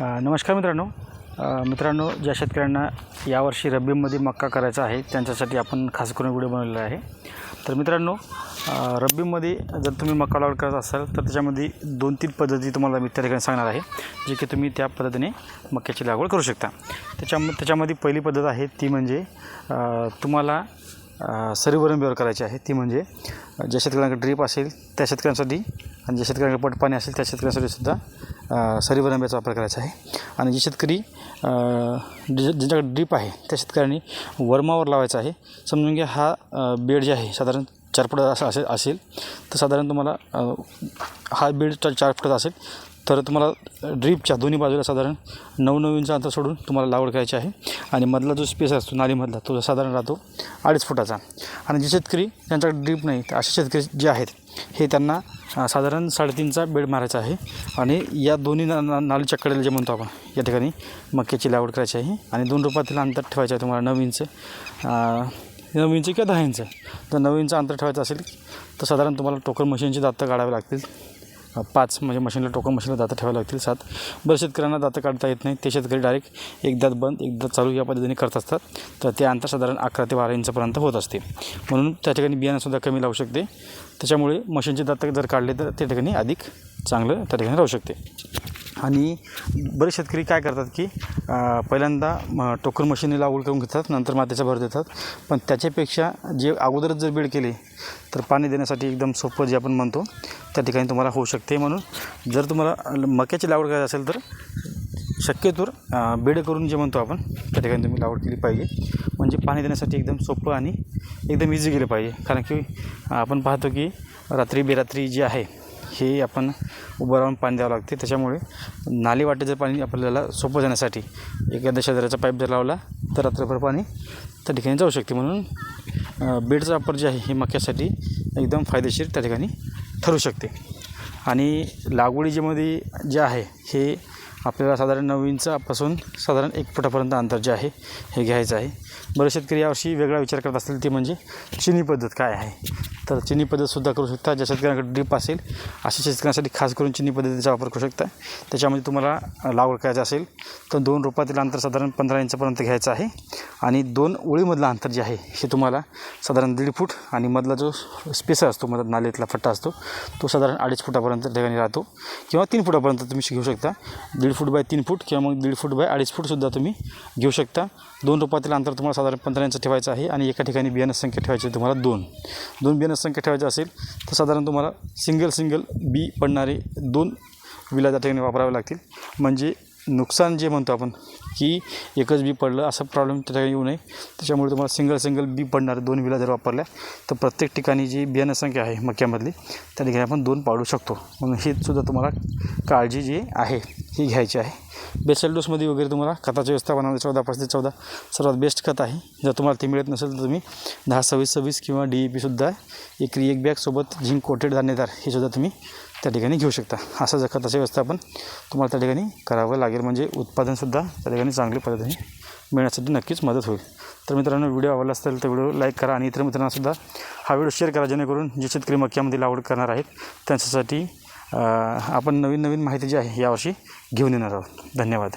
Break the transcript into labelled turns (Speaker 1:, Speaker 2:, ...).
Speaker 1: नमस्कार मित्रांनो. मित्रांनो ज्या शेतकऱ्यांना यावर्षी रब्बीमध्ये मक्का करायचा आहे त्यांच्यासाठी आपण खास करून व्हिडिओ बनवलेला आहे. तर मित्रांनो रब्बीमध्ये जर तुम्ही मक्का लागवड करत असाल तर त्याच्यामध्ये दोन तीन पद्धती तुम्हाला मी त्या ठिकाणी सांगणार आहे जे की तुम्ही त्या पद्धतीने मक्याची लागवड करू शकता. त्याच्या त्याच्यामध्ये पहिली पद्धत आहे ती म्हणजे तुम्हाला अ, सरीवरंबीवर करायची आहे. ती म्हणजे ज्या शेतकऱ्यांकडे ड्रीप असेल त्या शेतकऱ्यांसाठी आणि ज्या शेतकऱ्यांकडे पट पाणी असेल त्या शेतकऱ्यांसाठी सुद्धा अ, सरीवरंब्याचा वापर करायचा आहे. आणि जे शेतकरी ज्यांच्याकडे ड्रीप आहे त्या शेतकऱ्यांनी वर्मावर लावायचा आहे. समजून घ्या हा बेड जे आहे साधारण चार फुटाचा असं असेल असेल तर साधारण तुम्हाला हा बेड चार फुटाचा असेल तर तुम्हाला ड्रीपच्या दोन्ही बाजूला साधारण नऊ नऊ इंच अंतर सोडून तुम्हाला लागवड करायची आहे. आणि मधला जो स्पेस असतो नालीमधला तो साधारण राहतो अडीच फुटाचा. आणि जे शेतकरी ज्यांच्याकडे ड्रीप नाही तर असे शेतकरी जे आहेत हे त्यांना साधारण साडेतीनचा बेड मारायचा आहे. आणि या दोन्ही ना ना नालीच्या कडेला जे म्हणतो आपण या ठिकाणी मक्याची लागवड करायची आहे. आणि दोन रुपयातील अंतर ठेवायचं आहे तुम्हाला नऊ इंच नऊ इंच किंवा दहा इंच. जर नऊ इंच अंतर ठेवायचं असेल तर साधारण तुम्हाला टोकर मशीनची दातं काढावे लागतील. पाच म्हणजे मशीनला टोकन मशीनला दातं ठेवावे लागतील सात. बरं शेतकऱ्यांना दातं काढता येत नाही. ते शेतकरी डायरेक्ट एकदाच बंद एकदा चालू या पद्धतीने करत असतात. तर ते अंतर साधारण अकरा ते बारा इंचापर्यंत होत असते. म्हणून त्या ठिकाणी बियाणंसुद्धा कमी लावू शकते. त्याच्यामुळे मशीनचे दातं जर काढले तर त्या ठिकाणी अधिक चांगलं त्या ठिकाणी राहू शकते. आणि बरेच शेतकरी काय करतात की पहिल्यांदा टोकर मशीनने लागवड करून घेतात नंतर मातीचा भर देतात. पण त्याच्यापेक्षा जे अगोदरच जर बेड केले तर पाणी देण्यासाठी एकदम सोपं जे आपण म्हणतो त्या ठिकाणी तुम्हाला होऊ शकते. म्हणून जर तुम्हाला मक्याची लागवड करायची असेल तर शक्यतोवर बीड बेड करून जे म्हणतो आपण त्या ठिकाणी तुम्ही लागवड केली पाहिजे. म्हणजे पाणी देण्यासाठी एकदम सोपं आणि एकदम इझी केलं पाहिजे. कारण की आपण पाहतो की रात्री बेरात्री जी आहे हे आपण उभं राहून पाणी द्यावं लागते. त्याच्यामुळे नाली वाटे जर पाणी आपल्याला सोपं जाण्यासाठी एखाद्या शेजाऱ्याचा पाईप जर लावला तर रात्रभर पाणी त्या ठिकाणी जाऊ शकते. म्हणून बेडचा वापर जे आहे हे मक्यासाठी एकदम फायदेशीर त्या ठिकाणी ठरू शकते. आणि लागवडीच्यामध्ये जे आहे हे आपल्याला साधारण नऊ इंचापासून साधारण एक फुटापर्यंत अंतर जे आहे हे घ्यायचं आहे. बरेच शेतकरी यावर्षी वेगळा विचार करत असतील ते म्हणजे चिनी पद्धत काय आहे? तर चिनी पद्धतसुद्धा करू शकता ज्या शेतकऱ्यांकडे ड्रीप असेल अशा शेतकऱ्यांसाठी खास करून चिनी पद्धतीचा वापर करू शकता. त्याच्यामध्ये तुम्हाला लागवड करायचं असेल तर दोन रोपातील अंतर साधारण पंधरा इंचपर्यंत घ्यायचं आहे. आणि दोन ओळीमधलं अंतर जे आहे हे तुम्हाला साधारण दीड फूट आणि मधला जो स्पेस असतो मधला नालीतला फट्टा असतो तो साधारण अडीच फुटापर्यंत ठिकाणी राहतो. किंवा तीन फुटापर्यंत तुम्ही घेऊ शकता. दीड फूट बाय तीन फूट किंवा मग दीड फूट बाय अडीच फूटसुद्धा तुम्ही घेऊ शकता. दोन रोपातील अंतर तुम्हाला साधारण पंधरा इंच ठेवायचं आहे आणि एका ठिकाणी बियाणं संख्या ठेवायची आहे तुम्हाला दोन. दोन बियाणं संख्या ठेवायची असेल तर साधारण तुम्हाला सिंगल सिंगल बी पडणारे दोन विला त्या ठिकाणी वापरावे लागतील. म्हणजे नुकसान जे म्हणतो आपण की एकच बी पडलं असा प्रॉब्लेम त्या ठिकाणी येऊ नये. त्याच्यामुळे तुम्हाला सिंगल सिंगल बी पडणारे दोन विला जर वापरल्या तर प्रत्येक ठिकाणी जी बियाणं संख्या आहे मक्यामधली त्या ठिकाणी आपण दोन पाडू शकतो. म्हणून हे सुद्धा तुम्हाला काळजी जी आहे. ही घ्यायची आहे. बेसल डोसमध्ये वगैरे तुम्हाला खताच्या व्यवस्थापनामध्ये चौदा पाच ते चौदा सर्वात बेस्ट खत आहे. जर तुम्हाला ती मिळत नसेल तर तुम्ही दहा सव्वीस सव्वीस किंवा डी ई पीसुद्धा एकरी एक बॅगसोबत झिंक कोटेड दाणेदार हे सुद्धा तुम्ही त्या ठिकाणी घेऊ शकता. असं जर खताचं व्यवस्थापन तुम्हाला त्या ठिकाणी करावं लागेल म्हणजे उत्पादनसुद्धा त्या ठिकाणी चांगल्या पद्धतीने मिळण्यासाठी नक्कीच मदत होईल. तर मित्रांनो व्हिडिओ आवडला असेल तर व्हिडिओ लाईक करा आणि इतर मित्रांनासुद्धा हा व्हिडिओ शेअर करा जेणेकरून जे शेतकरी मक्यामध्ये लागवड करणार आहेत त्यांच्यासाठी आपण नवीन नवीन माहिती जी आहे यावर्षी घेऊन येणार आहोत. धन्यवाद.